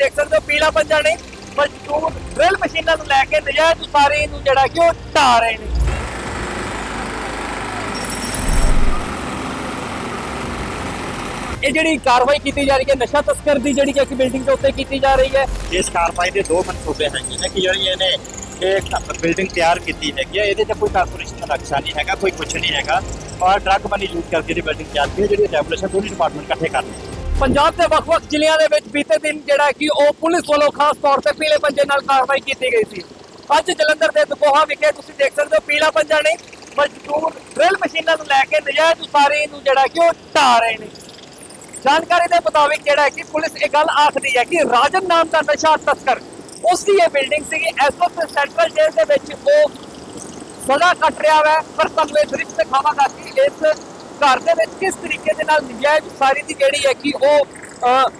ਦੇਖ ਸਕਦੇ ਹੋ, ਪੀਲਾ ਪੰਜਾ ਨੇ ਮਜ਼ਦੂਰ ਡਰਿਲ ਮਸ਼ੀਨਾਂ ਨੂੰ ਲੈ ਕੇ ਨਜਾਇਜ਼ ਉਸਾਰੀ ਨੂੰ ਜਿਹੜਾ ਕਿ ਉਹ ਢਾ ਰਹੇ ਨੇ। ਇਹ ਜਿਹੜੀ ਕਾਰਵਾਈ ਕੀਤੀ ਜਾ ਰਹੀ ਹੈ, ਨਸ਼ਾ ਤਸਕਰ ਦੀ ਜਿਹੜੀ ਕਿ ਬਿਲਡਿੰਗ ਦੇ ਉੱਤੇ ਕੀਤੀ ਜਾ ਰਹੀ ਹੈ। ਇਸ ਕਾਰਵਾਈ ਦੇ ਦੋ ਮਨਸੂਬੇ ਹੈਗੇ ਨੇ ਕਿ ਜਿਹੜੀ ਇਹਨੇ ਇਹ ਬਿਲਡਿੰਗ ਤਿਆਰ ਕੀਤੀ ਹੈਗੀ ਹੈ, ਇਹਦੇ 'ਚ ਕੋਈ ਕਾਰਪੋਰੇਸ਼ਨ ਦਾ ਨਕਸ਼ਾ ਨਹੀਂ ਹੈਗਾ, ਕੋਈ ਕੁਝ ਨਹੀਂ ਹੈਗਾ। ਔਰ ਡਰੱਗ ਮਨੀ ਯੂਜ਼ ਕਰਕੇ ਜਿਹੜੀ ਬਿਲਡਿੰਗ ਤਿਆਰ ਕੀਤੀ ਜਿਹੜੀ ਰੈਗੂਲੇਸ਼ਨ ਦੋਨੇ ਡਿਪਾਰਟਮੈਂਟ ਇਕੱਠੇ ਕਰ ਪੰਜਾਬ ਦੇ ਵੱਖ-ਵੱਖ ਜ਼ਿਲ੍ਹਿਆਂ ਦੇ ਵਿੱਚ ਬੀਤੇ ਦਿਨ ਜਿਹੜਾ ਕਿ ਉਹ ਪੁਲਿਸ ਵੱਲੋਂ ਖਾਸ ਤੌਰ ਤੇ ਪੀਲੇ ਪੰਜੇ ਨਾਲ ਕਾਰਵਾਈ ਕੀਤੀ ਗਈ ਸੀ। ਅੱਜ ਜਲੰਧਰ ਦੇ ਦਕੋਹਾ ਵਿਖੇ ਤੁਸੀਂ ਦੇਖ ਸਕਦੇ ਹੋ ਪੀਲਾ ਪੰਜਾ ਨੇ ਮਜ਼ਦੂਰ ਡਰਿਲ ਮਸ਼ੀਨਾਂ ਨੂੰ ਲੈ ਕੇ ਨਜਾਇਜ਼ ਉਸਾਰੀ ਨੂੰ ਜਿਹੜਾ ਕਿ ਉਹ ਢਾ ਰਹੇ ਨੇ। ਜਾਣਕਾਰੀ ਦੇ ਮੁਤਾਬਿਕ ਜਿਹੜਾ ਕਿ ਪੁਲਿਸ ਇਹ ਗੱਲ ਆਖਦੀ ਹੈ ਕਿ ਰਾਜਨ ਨਾਮ ਦਾ ਨਸ਼ਾ ਤਸਕਰ, ਉਸ ਦੀ ਇਹ ਬਿਲਡਿੰਗ ਸੀਗੀ। ਇਸ ਵਕਤ ਸੈਂਟਰਲ ਜੇਲ੍ਹ ਦੇ ਵਿੱਚ ਉਹ ਸਜ਼ਾ ਕੱਟ ਰਿਹਾ ਹੈ ਪਰ ਤੁਹਾਨੂੰ ਇਹ ਦ੍ਰਿਸ਼ ਦਿਖਾਵਾਂਗਾ ਕਿ ਇਸ ਘਰ ਦੇ ਵਿੱਚ ਕਿਸ ਤਰੀਕੇ ਦੇ ਨਾਲ ਨਜਾਇਜ਼ ਉਸਾਰੀ ਦੀ ਜਿਹੜੀ ਹੈ ਕਿ ਉਹ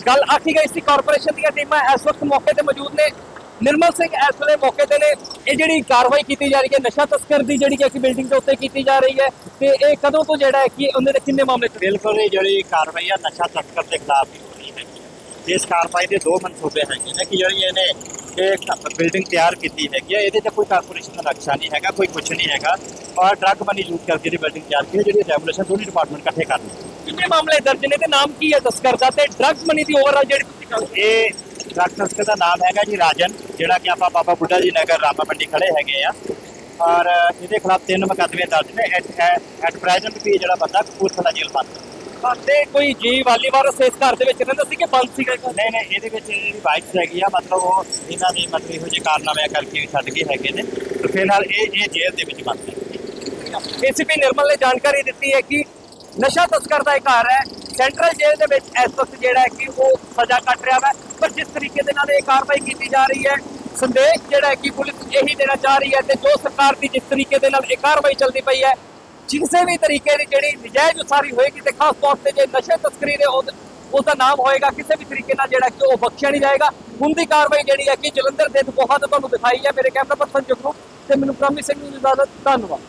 ਗੱਲ ਆਖੀ ਗਈ ਸੀ ਕਾਰਪੋਰੇਸ਼ਨ ਦੀਆਂ ਟੀਮਾਂ ਇਸ ਵਕਤ ਮੌਕੇ ਤੇ ਮੌਜੂਦ ਨੇ। ਨਿਰਮਲ ਸਿੰਘ ਇਸ ਵੇਲੇ ਮੌਕੇ ਤੇ ਨੇ। ਇਹ ਜਿਹੜੀ ਕਾਰਵਾਈ ਕੀਤੀ ਜਾ ਰਹੀ ਹੈ, ਨਸ਼ਾ ਤਸਕਰ ਦੀ ਜਿਹੜੀ ਕਿ ਬਿਲਡਿੰਗ ਦੇ ਉੱਤੇ ਕੀਤੀ ਜਾ ਰਹੀ ਹੈ, ਤੇ ਇਹ ਕਦੋਂ ਤੋਂ ਜਿਹੜਾ ਹੈ ਕਿ ਉਹਦੇ ਦੇ ਕਿੰਨੇ ਮਾਮਲੇ ਬਿਲਕੁਲ ਇਹ ਜਿਹੜੀ ਕਾਰਵਾਈ ਆ, ਨਸ਼ਾ ਤਸਕਰ ਦੇ ਖਿਲਾਫ ਹੋ ਰਹੀ ਹੈ। ਇਸ ਕਾਰਵਾਈ ਦੇ ਦੋ ਮਨਸੂਬੇ ਹੈਗੇ ਨੇ ਕਿ ਜਿਹੜੀ ਇਹਨੇ ਇਹ ਬਿਲਡਿੰਗ ਤਿਆਰ ਕੀਤੀ ਹੈਗੀ ਹੈ ਇਹਦੇ ਤੇ ਕੋਈ ਕਾਰਪੋਰੇਸ਼ਨ ਦਾ ਨਕਸ਼ਾ ਨਹੀਂ ਹੈਗਾ, ਕੋਈ ਕੁਝ ਨਹੀਂ ਹੈਗਾ। ਔਰ ਡਰੱਗ ਮਨੀ ਯੂਜ਼ ਕਰਕੇ ਜਿਹੜੀ ਬਿਲਡਿੰਗ ਤਿਆਰ ਕੀਤੀ ਹੈ ਜਿਹੜੀ ਡੈਵਲਪਮੈਂਟ ਦੋਨੇ ਡਿਪਾਰਟਮੈਂਟ ਇਕੱਠੇ ਕਰ ਰਹੇ ਨੇ। ਕਿੰਨੇ ਮਾਮਲੇ ਦਰਜ ਨੇ ਤੇ ਨਾਮ ਕੀ ਹੈ ਤਸਕਰ ਦਾ ਤੇ ਡਰੱਗਸ ਮਨੀ ਦੀ ਓਵਰਆਲ ਜਿਹੜੀ ਤੁਸੀਂ ਇਹ ਡਰੱਗ ਤਸਕਰ ਦਾ ਨਾਮ ਹੈਗਾ ਜੀ ਰਾਜਨ ਜਿਹੜਾ ਕਿ ਆਪਾਂ ਬਾਬਾ ਬੁੱਢਾ ਜੀ ਨਗਰ ਰਾਮਾ ਮੰਡੀ ਖੜੇ ਹੈਗੇ ਆ ਔਰ ਇਹਦੇ ਖਿਲਾਫ ਤਿੰਨ ਮੁਕੱਦਮੇ ਦਰਜ ਨੇ ਐਟ ਪ੍ਰੈਜ਼ੈਂਟ ਵੀ ਜਿਹੜਾ ਬੰਦਾ ਕਪੂਰਥਲਾ ਜੇਲ੍ਹ ਬੰਦ। ਸਾਡੇ ਕੋਈ ਜੀ ਵਾਲੀ ਵਾਰਸ ਇਸ ਘਰ ਦੇ ਵਿੱਚ ਰਹਿੰਦਾ ਸੀ ਕਿ ਬੰਦ ਸੀਗਾ? ਨਹੀਂ ਨਹੀਂ ਇਹਦੇ ਵਿੱਚ ਜਿਹੜੀ ਵਾਈਫ ਹੈਗੀ ਆ ਮਤਲਬ ਉਹ ਇਹਨਾਂ ਦੀ ਮਤਲਬ ਇਹੋ ਜਿਹੇ ਕਾਰਨਾਮੇ ਕਰਕੇ ਛੱਡ ਗਏ ਹੈਗੇ ਨੇ ਤੇ ਫਿਲਹਾਲ ਇਹ ਇਹ ਜੇਲ੍ਹ ਦੇ ਵਿੱਚ ਬੰਦ ਹੈ ਏਸੀਪੀ ਨਿਰਮਲ ਨੇ ਜਾਣਕਾਰੀ ਦਿੱਤੀ ਹੈ ਕਿ ਨਸ਼ਾ ਤਸਕਰ ਦਾ ਇਹ ਘਰ ਹੈ। ਸੈਂਟਰਲ ਜੇਲ੍ਹ ਦੇ ਵਿੱਚ ਇਸ ਵਕਤ ਜਿਹੜਾ ਹੈ ਕਿ ਉਹ ਸਜ਼ਾ ਕੱਟ ਰਿਹਾ ਹੈ ਪਰ ਜਿਸ ਤਰੀਕੇ ਦੇ ਨਾਲ ਇਹ ਕਾਰਵਾਈ ਕੀਤੀ ਜਾ ਰਹੀ ਹੈ, ਸੰਦੇਸ਼ ਜਿਹੜਾ ਹੈ ਕਿ ਪੁਲਿਸ ਇਹੀ ਦੇਣਾ ਚਾਹ ਰਹੀ ਹੈ ਤੇ ਜੋ ਸਰਕਾਰ ਦੀ ਜਿਸ ਤਰੀਕੇ ਦੇ ਨਾਲ ਇਹ ਕਾਰਵਾਈ ਚੱਲਦੀ ਪਈ ਹੈ ਕਿਸੇ ਵੀ ਤਰੀਕੇ ਦੀ ਜਿਹੜੀ ਨਜਾਇਜ਼ ਉਸਾਰੀ ਹੋਏਗੀ ਤੇ ਖਾਸ ਤੌਰ ਤੇ ਜੇ ਨਸ਼ੇ ਤਸਕਰੀ ਦੇ ਉਹਦ- ਉਹਦਾ ਨਾਮ ਹੋਏਗਾ, ਕਿਸੇ ਵੀ ਤਰੀਕੇ ਨਾਲ ਜਿਹੜਾ ਕਿ ਉਹ ਬਖਸ਼ਿਆ ਨਹੀਂ ਜਾਏਗਾ। ਹੁਣ ਦੀ ਕਾਰਵਾਈ ਜਿਹੜੀ ਹੈ ਕਿ ਜਲੰਧਰ ਦੇ ਦਕੋਹਾ ਤੁਹਾਨੂੰ ਦਿਖਾਈ ਹੈ ਮੇਰੇ ਕੈਮਰਾ ਪਰਸਨ ਜਗਰੂ ਤੇ ਮੈਨੂੰ ਪ੍ਰੋਮਿਸ ਸਿੰਘ ਨੂੰ ਇਜਾਜ਼ਤ, ਧੰਨਵਾਦ।